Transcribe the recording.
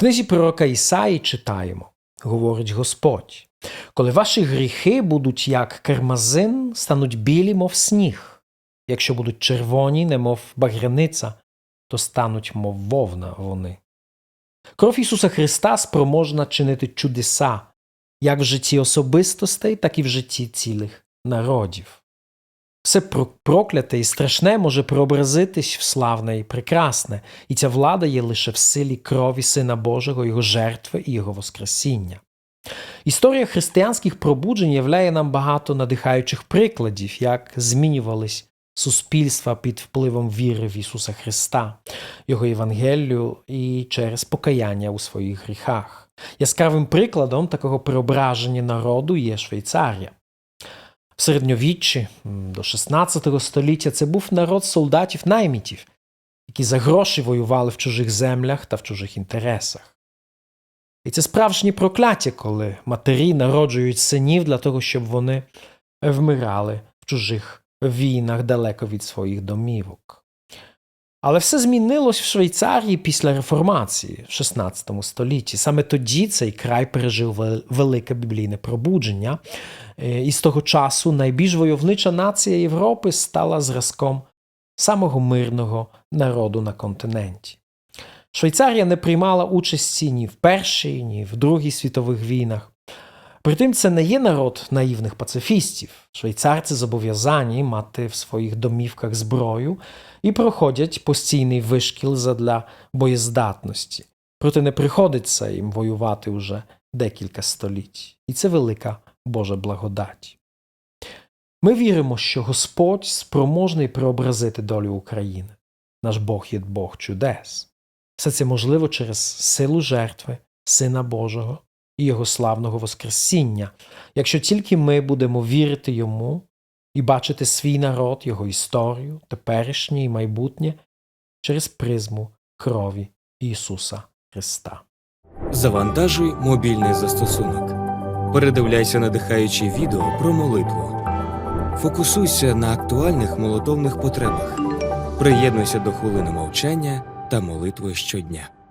книзі пророка Ісаї читаємо, говорить Господь, коли ваші гріхи будуть як кермазин, стануть білі, мов сніг, якщо будуть червоні, немов багряниця, то стануть, мов вовна вони. Кров Ісуса Христа спроможна чинити чудеса як в житті особистостей, так і в житті цілих народів. Все прокляте і страшне може преобразитись в славне і прекрасне, і ця влада є лише в силі крові Сина Божого, Його жертви і Його Воскресіння. Історія християнських пробуджень являє нам багато надихаючих прикладів, як змінювались суспільства під впливом віри в Ісуса Христа, Його Євангелію і через покаяння у своїх гріхах. Яскравим прикладом такого преображення народу є Швейцарія. Середньовіччі до 16 століття це був народ солдатів-наймітів, які за гроші воювали в чужих землях та в чужих інтересах. І це справжнє прокляття, коли матері народжують синів для того, щоб вони вмирали в чужих війнах далеко від своїх домівок. Але все змінилось в Швейцарії після реформації в 16 столітті. Саме тоді цей край пережив велике біблійне пробудження, Е, і з того часу найбільш войовнича нація Європи стала зразком самого мирного народу на континенті. Швейцарія не приймала участі ні в Першій, ні в Другій світових війнах. Притим це не є народ наївних пацифістів. Швейцарці зобов'язані мати в своїх домівках зброю і проходять постійний вишкіл задля боєздатності. Проте не приходиться їм воювати уже декілька століть. І це велика Божа благодать. Ми віримо, що Господь спроможний преобразити долю України. Наш Бог є Бог чудес. Все це можливо через силу жертви, Сина Божого і Його славного Воскресіння, якщо тільки ми будемо вірити Йому і бачити свій народ, Його історію, теперішнє і майбутнє через призму крові Ісуса Христа. Завантажуй мобільний застосунок. Передивляйся надихаючі відео про молитву. Фокусуйся на актуальних молитовних потребах. Приєднуйся до хвилини мовчання та молитви щодня.